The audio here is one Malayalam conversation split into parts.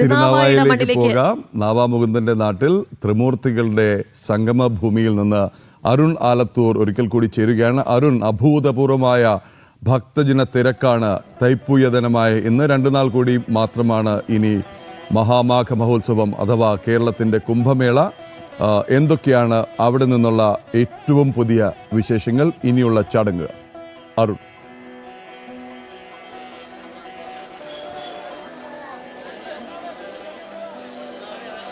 തിരുനാവായിലേക്ക് പോകാം. നാവാമുകുന്ദന്റെ നാട്ടിൽ ത്രിമൂർത്തികളുടെ സംഗമ ഭൂമിയിൽ നിന്ന് അരുൺ ആലത്തൂർ ഒരിക്കൽ കൂടി ചേരുകയാണ്. അരുൺ അഭൂതപൂർവമായ ഭക്തജന തിരക്കാണ് തൈപ്പൂയതനമായ ഇന്ന് രണ്ടു നാൾ കൂടി മാത്രമാണ് ഇനി മഹാമാഘ മഹോത്സവം അഥവാ കേരളത്തിന്റെ കുംഭമേള. എന്തൊക്കെയാണ് അവിടെ നിന്നുള്ള ഏറ്റവും പുതിയ വിശേഷങ്ങൾ? ഇനിയുള്ള ചടങ്ങ്. അരുൺ.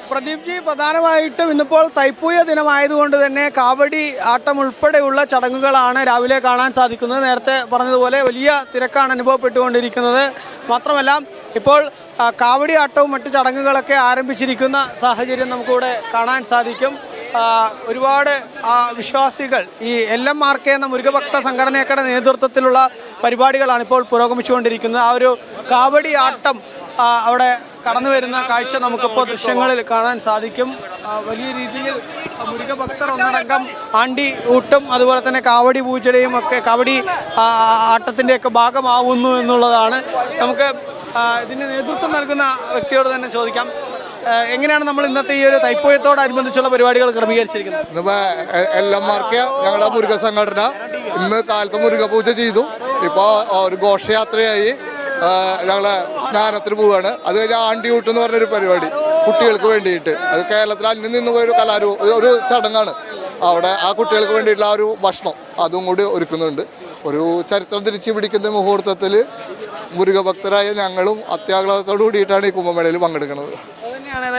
പ്രദീപ് ജി പ്രധാനമായിട്ടും ഇന്നിപ്പോൾ തൈപ്പൂയ ദിനമായതുകൊണ്ട് തന്നെ കാവടി ആട്ടം ഉൾപ്പെടെയുള്ള ചടങ്ങുകളാണ് രാവിലെ കാണാൻ സാധിക്കുന്നത്. നേരത്തെ പറഞ്ഞതുപോലെ വലിയ തിരക്കാണ് അനുഭവപ്പെട്ടുകൊണ്ടിരിക്കുന്നത്. മാത്രമല്ല ഇപ്പോൾ കാവടി ആട്ടവും മറ്റ് ചടങ്ങുകളൊക്കെ ആരംഭിച്ചിരിക്കുന്ന സാഹചര്യം നമുക്കിവിടെ കാണാൻ സാധിക്കും. ഒരുപാട് വിശ്വാസികൾ ഈ എൽ എം ആർ കെ എന്ന മുരുകഭക്ത സംഘടനയുടെ നേതൃത്വത്തിലുള്ള പരിപാടികളാണ് ഇപ്പോൾ പുരോഗമിച്ചുകൊണ്ടിരിക്കുന്നത്. ആ ഒരു കാവടി ആട്ടം അവിടെ കടന്നു വരുന്ന കാഴ്ച നമുക്കിപ്പോൾ ദൃശ്യങ്ങളിൽ കാണാൻ സാധിക്കും. വലിയ രീതിയിൽ മുരുക ഭക്തർ ഒന്നടങ്കം ആണ്ടി ഊട്ടും അതുപോലെ തന്നെ കാവടി പൂജയുടെയും ഒക്കെ കാവടി ആട്ടത്തിന്റെയൊക്കെ ഭാഗമാവുന്നു എന്നുള്ളതാണ്. നമുക്ക് ഇതിന് നേതൃത്വം നൽകുന്ന വ്യക്തിയോട് തന്നെ ചോദിക്കാം. എങ്ങനെയാണ് നമ്മൾ ഇന്നത്തെ ഈ ഒരു തൈപ്പൂയത്തോടനുബന്ധിച്ചുള്ള പരിപാടികൾ ക്രമീകരിച്ചിരിക്കുന്നത്? ഇന്നിപ്പോ എൽ ഞങ്ങളുടെ മുരുക സംഘടന ഇന്ന് കാലത്ത് മുരുക പൂജ ചെയ്തു ഇപ്പോൾ ഒരു ഘോഷയാത്രയായി. ആ, ഞങ്ങളെ സ്നാനത്തിന് പോവുകയാണ് അത് കഴിഞ്ഞാൽ ആണ്ടിയൂട്ട് എന്ന് പറഞ്ഞൊരു പരിപാടി കുട്ടികൾക്ക് വേണ്ടിയിട്ട്. അത് കേരളത്തിൽ അന്യം നിന്ന് പോയൊരു കലാരൂ ഒരു- ചടങ്ങാണ്. അവിടെ ആ കുട്ടികൾക്ക് വേണ്ടിയിട്ടുള്ള ആ ഒരു ഭക്ഷണം അതും കൂടി ഒരുക്കുന്നുണ്ട്. ഒരു ചരിത്രം തിരിച്ചു പിടിക്കുന്ന മുഹൂർത്തത്തിൽ മുരുകഭക്തരായ ഞങ്ങളും അത്യാഗ്രഹത്തോടു കൂടിയിട്ടാണ് ഈ കുംഭമേളയിൽ പങ്കെടുക്കുന്നത്.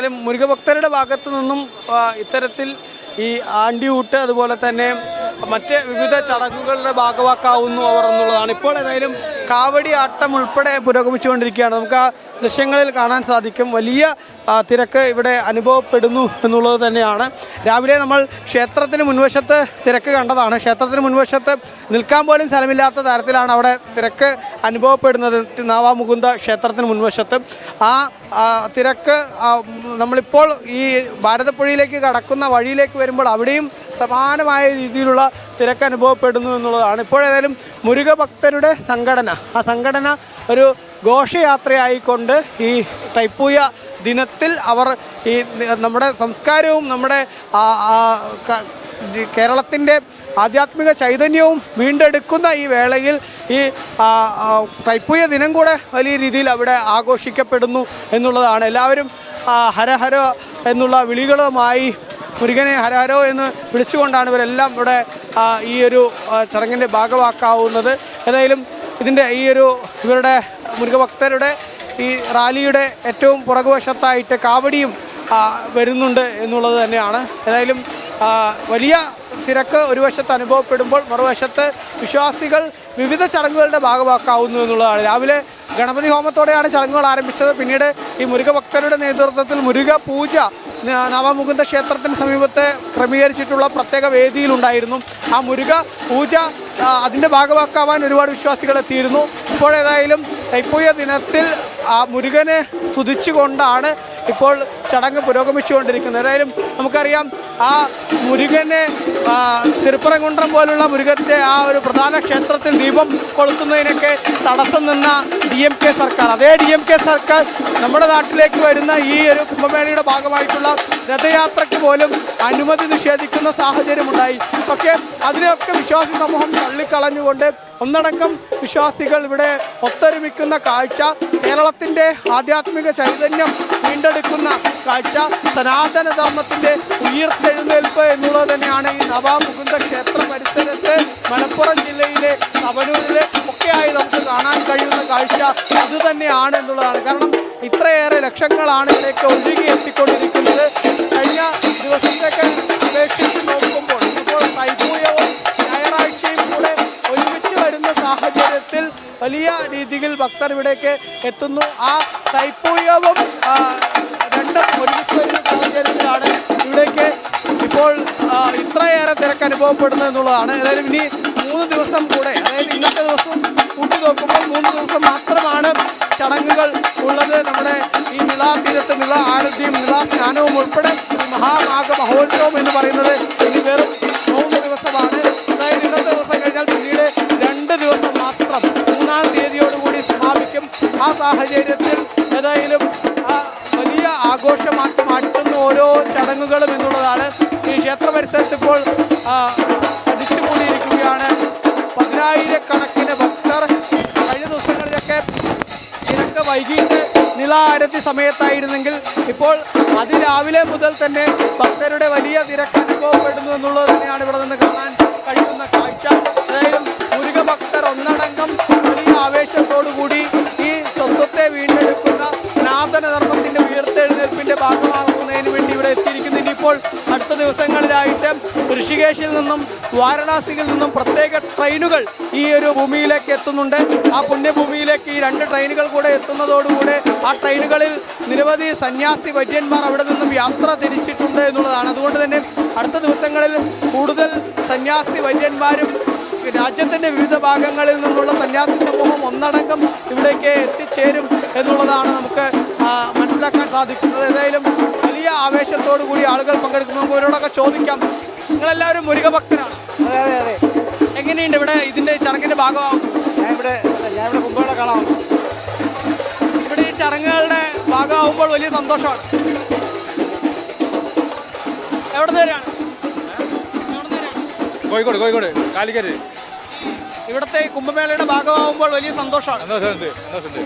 മുരുകഭക്തരുടെ ഭാഗത്തു നിന്നും ഇത്തരത്തിൽ ഈ ആണ്ടിയൂട്ട് അതുപോലെ തന്നെ മറ്റ് വിവിധ ചടങ്ങുകളുടെ ഭാഗവാക്കാവുന്നു അവർ എന്നുള്ളതാണ്. ഇപ്പോൾ ഏതായാലും കാവടി ആട്ടം ഉൾപ്പെടെ പുരോഗമിച്ചുകൊണ്ടിരിക്കുകയാണ്. നമുക്ക് ആ ദൃശ്യങ്ങളിൽ കാണാൻ സാധിക്കും. വലിയ തിരക്ക് ഇവിടെ അനുഭവപ്പെടുന്നു എന്നുള്ളത് തന്നെയാണ്. രാവിലെ നമ്മൾ ക്ഷേത്രത്തിന് മുൻവശത്ത് തിരക്ക് കണ്ടതാണ്. ക്ഷേത്രത്തിന് മുൻവശത്ത് നിൽക്കാൻ പോലും സ്ഥലമില്ലാത്ത തരത്തിലാണ് അവിടെ തിരക്ക് അനുഭവപ്പെടുന്നത്. നാവാമുകുന്ദ ക്ഷേത്രത്തിന് മുൻവശത്ത്. ആ തിരക്ക് നമ്മളിപ്പോൾ ഈ ഭാരതപ്പുഴയിലേക്ക് കടക്കുന്ന വഴിയിലേക്ക് വരുമ്പോൾ അവിടെയും സമാനമായ രീതിയിലുള്ള തിരക്ക് അനുഭവപ്പെടുന്നു എന്നുള്ളതാണ്. ഇപ്പോഴേതായാലും മുരുക ഭക്തരുടെ സംഘടന ആ സംഘടന ഒരു ഘോഷയാത്രയായിക്കൊണ്ട് ഈ തൈപ്പൂയ ദിനത്തിൽ അവർ ഈ നമ്മുടെ സംസ്കാരവും നമ്മുടെ കേരളത്തിന്റെ ആധ്യാത്മിക ചൈതന്യവും വീണ്ടെടുക്കുന്ന ഈ വേളയിൽ ഈ തൈപ്പൂയ ദിനം കൂടെ വലിയ രീതിയിൽ അവിടെ ആഘോഷിക്കപ്പെടുന്നു എന്നുള്ളതാണ്. എല്ലാവരും ഹരഹര എന്നുള്ള വിളികളുമായി മുരുകനെ ഹരഹരോ എന്ന് വിളിച്ചുകൊണ്ടാണ് ഇവരെല്ലാം ഇവിടെ ഈ ഒരു ചടങ്ങിന്റെ ഭാഗമാക്കാവുന്നത് ഏതായാലും ഇതിന്റെ ഈ ഒരു ഇവരുടെ മുരുകഭക്തരുടെ ഈ റാലിയുടെ ഏറ്റവും പുറകുവശത്തായിട്ട് കാവടിയും വരുന്നുണ്ട് എന്നുള്ളത് തന്നെയാണ്. ഏതായാലും വലിയ തിരക്ക് ഒരു വശത്ത് അനുഭവപ്പെടുമ്പോൾ മറുവശത്ത് വിശ്വാസികൾ വിവിധ ചടങ്ങുകളുടെ ഭാഗമാക്കാവുന്നു എന്നുള്ളതാണ്. രാവിലെ ഗണപതി ഹോമത്തോടെയാണ് ചടങ്ങുകൾ ആരംഭിച്ചത്. പിന്നീട് ഈ മുരുക ഭക്തരുടെ നേതൃത്വത്തിൽ മുരുക പൂജ നവമുകുന്ദ ക്ഷേത്രത്തിന് സമീപത്തെ ക്രമീകരിച്ചിട്ടുള്ള പ്രത്യേക വേദിയിലുണ്ടായിരുന്നു. ആ മുരുക പൂജ അതിന്റെ ഭാഗമാക്കാവാൻ ഒരുപാട് വിശ്വാസികൾ എത്തിയിരുന്നു. ഇപ്പോഴേതായാലും തൈപ്പൂയ ദിനത്തിൽ ആ മുരുകനെ സ്തുതിച്ചുകൊണ്ടാണ് ഇപ്പോൾ ചടങ്ങ് പുരോഗമിച്ചുകൊണ്ടിരിക്കുന്നത്. ഏതായാലും നമുക്കറിയാം ആ മുരുകനെ തിരുപ്പറംകുണ്ട്രം പോലുള്ള മുരുകത്തെ ആ ഒരു പ്രധാന ക്ഷേത്രത്തിൽ ദീപം കൊളുത്തുന്നതിനൊക്കെ തടസ്സം നിന്ന ഡി എം കെ സർക്കാർ. അതേ ഡി എം കെ സർക്കാർ നമ്മുടെ നാട്ടിലേക്ക് വരുന്ന ഈ ഒരു കുംഭമേളയുടെ ഭാഗമായിട്ടുള്ള രഥയാത്രയ്ക്ക് പോലും അനുമതി നിഷേധിക്കുന്ന സാഹചര്യമുണ്ടായി. പക്ഷേ അതിനെയൊക്കെ വിശ്വാസി സമൂഹം തള്ളിക്കളഞ്ഞുകൊണ്ട് ഒന്നടങ്കം വിശ്വാസികൾ ഇവിടെ ഒത്തൊരുമിക്കുന്ന കാഴ്ച കേരളത്തിന്റെ ആധ്യാത്മിക ചൈതന്യം വീണ്ടെടുക്കുന്ന കാഴ്ച സനാതന ധർമ്മത്തിന്റെ ഉയർത്തെഴുന്നേൽപ്പ് എന്നുള്ളത് തന്നെയാണ് ഈ നവാമുകുന്ദ ക്ഷേത്ര പരിസരത്ത് മലപ്പുറം ജില്ലയിലെ തവനൂരിലെ ഒക്കെയായി നമുക്ക് കാണാൻ കഴിയുന്ന കാഴ്ച അത് തന്നെയാണ് എന്നുള്ളതാണ്. കാരണം ഇത്രയേറെ ലക്ഷങ്ങളാണ് ഇതിലേക്ക് ഒഴുകി എത്തിക്കൊണ്ടിരിക്കുന്നത്. കഴിഞ്ഞ ദിവസത്തേക്ക് അപേക്ഷിച്ച് നോക്കുമ്പോൾ ഇപ്പോൾ തൈപ്പൂയവും ഞായറാഴ്ചയും കൂടെ ഒരുമിച്ച് വരുന്ന സാഹചര്യത്തിൽ വലിയ രീതിയിൽ ഭക്തർ ഇവിടേക്ക് എത്തുന്നു. ആ തൈപ്പൂയവും രണ്ടും ഒരുമിച്ച് വരുന്ന സാഹചര്യത്തിലാണ് ഇവിടേക്ക് ഇപ്പോൾ ഇത്രയേറെ തിരക്ക് അനുഭവപ്പെടുന്നത് എന്നുള്ളതാണ്. ഏതായാലും ഇനി മൂന്ന് ദിവസം കൂടെ അതായത് ഇന്നത്തെ ദിവസം കൂട്ടി നോക്കുമ്പോൾ മൂന്ന് ദിവസം മാത്രമാണ് ചടങ്ങുകൾ ഉള്ളത്. നമ്മുടെ ഈ നിളാ തീരത്ത് നിള ആരോഗ്യം നിളാ സ്നാനവും ഉൾപ്പെടെ മഹാമാഘ മഹോത്സവം എന്ന് പറയുന്നത് ഇനി വെറും മൂന്ന് ദിവസമാണ്. അതായത് ഇന്നത്തെ ദിവസം കഴിഞ്ഞാൽ പിന്നീട് രണ്ട് ദിവസം മാത്രം മൂന്നാം തീയതിയോടുകൂടി സമാപിക്കും. ആ സാഹചര്യത്തിൽ ഏതായാലും വൈകിട്ട് നില ആരത്തി സമയത്തായിരുന്നെങ്കിൽ ഇപ്പോൾ അതിരാവിലെ മുതൽ തന്നെ ഭക്തരുടെ വലിയ തിരക്ക് അനുഭവപ്പെടുന്നു എന്നുള്ളത് തന്നെയാണ് ഇവിടെ നിന്ന് കാണാൻ കഴിയുന്ന കാഴ്ച. ഏതായാലും മുരുക ഭക്തർ ഒന്നടങ്കം വലിയ ആവേശത്തോടുകൂടി ഈ സ്വത്വത്തെ വീണ്ടെടുക്കുന്ന സനാതന ഉയർത്തെഴുന്നേൽപ്പിന്റെ ഭാഗമാകുന്നതിന് വേണ്ടി ഇവിടെ എത്തിയിരിക്കുന്നു. ഇനിയിപ്പോൾ അടുത്ത ദിവസങ്ങളിലായിട്ട് ഋഷികേശിൽ നിന്നും വാരണാസിയിൽ നിന്നും പ്രത്യേക ട്രെയിനുകൾ ഈ ഒരു ഭൂമിയിലേക്ക് എത്തുന്നുണ്ട്. ആ പുണ്യഭൂമിയിലേക്ക് ഈ രണ്ട് ട്രെയിനുകൾ കൂടെ എത്തുന്നതോടുകൂടെ ആ ട്രെയിനുകളിൽ നിരവധി സന്യാസി വൈദ്യന്മാർ അവിടെ നിന്നും യാത്ര തിരിച്ചിട്ടുണ്ട് എന്നുള്ളതാണ്. അതുകൊണ്ട് തന്നെ അടുത്ത ദിവസങ്ങളിൽ കൂടുതൽ സന്യാസി വൈദ്യന്മാരും രാജ്യത്തിന്റെ വിവിധ ഭാഗങ്ങളിൽ നിന്നുള്ള സന്യാസി സമൂഹം ഒന്നടങ്കം ഇവിടേക്ക് എത്തിച്ചേരും എന്നുള്ളതാണ് നമുക്ക് മനസ്സിലാക്കാൻ സാധിക്കുന്നത്. ഏതായാലും വലിയ ആവേശത്തോടു കൂടി ആളുകൾ പങ്കെടുക്കുന്നു നമുക്ക് ഇവരോടൊക്കെ ചോദിക്കാം. നിങ്ങളെല്ലാവരും മുരുക ഭക്തരാണ് അതെ അതെ അതെ. എങ്ങനെയുണ്ട് ഇവിടെ ഇതിന്റെ ചടങ്ങിന്റെ ഭാഗമാകും ഞാൻ ഇവിടെ ഞാൻ ഇവിടെ കുമ്പകളെ കാണാം ഇവിടെ ഈ ചടങ്ങുകളുടെ ഭാഗമാകുമ്പോൾ വലിയ സന്തോഷമാണ്. എവിടെ നേരാണ് കോഴിക്കോട് കോഴിക്കോട് കാലിക്കറ്റ്. ഇവിടുത്തെ ഈ കുംഭമേളയുടെ ഭാഗമാകുമ്പോൾ വലിയ സന്തോഷമാണ്. സന്തോഷമുണ്ട് സന്തോഷമുണ്ട്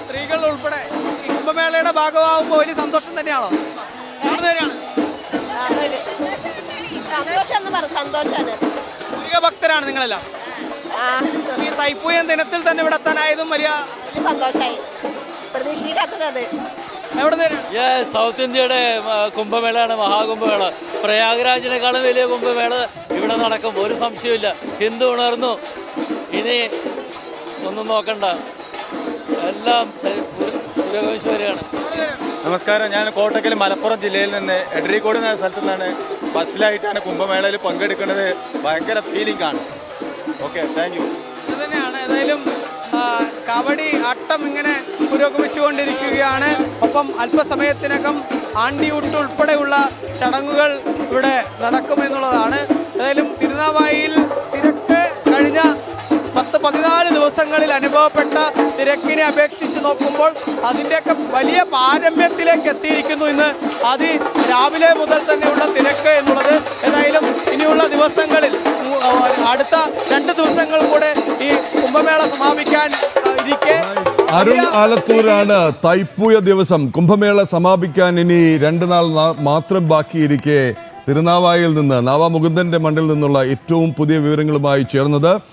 സ്ത്രീകൾ ഉൾപ്പെടെ ഈ കുംഭമേളയുടെ ഭാഗമാകുമ്പോൾ വലിയ സന്തോഷം തന്നെയാണോ? എവിടെ നേരാണ് സന്തോഷം എന്ന് പറ സന്തോഷാണ്. മുരുക ഭക്തരാണ് നിങ്ങളെല്ലാം ഈ തൈപ്പൂയം ദിനത്തിൽ തന്നെ ഇവിടെ എത്താനായതും വലിയ വലിയ സന്തോഷായി. പ്രതീക്ഷിക്കാത്തത് എവിടെ സൗത്ത് ഇന്ത്യയുടെ കുംഭമേളയാണ് മഹാകുംഭമേള. പ്രയാഗ്രാജിനേക്കാളും വലിയ കുംഭമേള ഇവിടെ നടക്കും ഒരു സംശയമില്ല ഹിന്ദു ഉണർന്നു. ഇനി ഒന്നും നോക്കണ്ട. എല്ലാം പുരോഗമിച്ചു വരികയാണ് നമസ്കാരം ഞാൻ കോട്ടക്കൽ മലപ്പുറം ജില്ലയിൽ നിന്ന് എഡ്രിക്കോട് എന്ന സ്ഥലത്തു നിന്നാണ് ഫസ്റ്റിലായിട്ടാണ് കുംഭമേളയിൽ പങ്കെടുക്കുന്നത്. ഭയങ്കര ഫീലിംഗ് ആണ്. ഓക്കെ താങ്ക് യു ഇത് തന്നെയാണ് ഏതായാലും കബഡി അട്ടം ഇങ്ങനെ പുരോഗമിച്ചുകൊണ്ടിരിക്കുകയാണ്. ഒപ്പം അല്പസമയത്തിനകം ആണ്ടിയൂട്ട് ഉൾപ്പെടെയുള്ള ചടങ്ങുകൾ ഇവിടെ നടക്കുമെന്നുള്ളതാണ്. ഏതായാലും തിരുനാവായിൽ തിരക്ക് കഴിഞ്ഞ പതിനാല് ദിവസങ്ങളിൽ അനുഭവപ്പെട്ട തിരക്കിനെ അപേക്ഷിച്ച് നോക്കുമ്പോൾ അതിന്റെയൊക്കെ വലിയ പാരമ്യത്തിലേക്ക് എത്തിയിരിക്കുന്നു ഇന്ന്. അത് രാവിലെ മുതൽ തന്നെയുള്ള തിരക്ക് എന്നുള്ളത് ഏതായാലും ഇനിയുള്ള ദിവസങ്ങളിൽ അടുത്ത രണ്ട് ദിവസങ്ങൾ കൂടെ ഈ കുംഭമേള സമാപിക്കാൻ ഇരിക്കെ. അരുൺ ആലത്തൂരാണ് തൈപ്പൂയ ദിവസം. കുംഭമേള സമാപിക്കാൻ ഇനി രണ്ട് നാൾ മാത്രം ബാക്കിയിരിക്കെ തിരുനാവായിൽ നിന്ന് നാവാമുകുന്ദന്റെ മണ്ണിൽ നിന്നുള്ള ഏറ്റവും പുതിയ വിവരങ്ങളുമായി ചേർന്നത്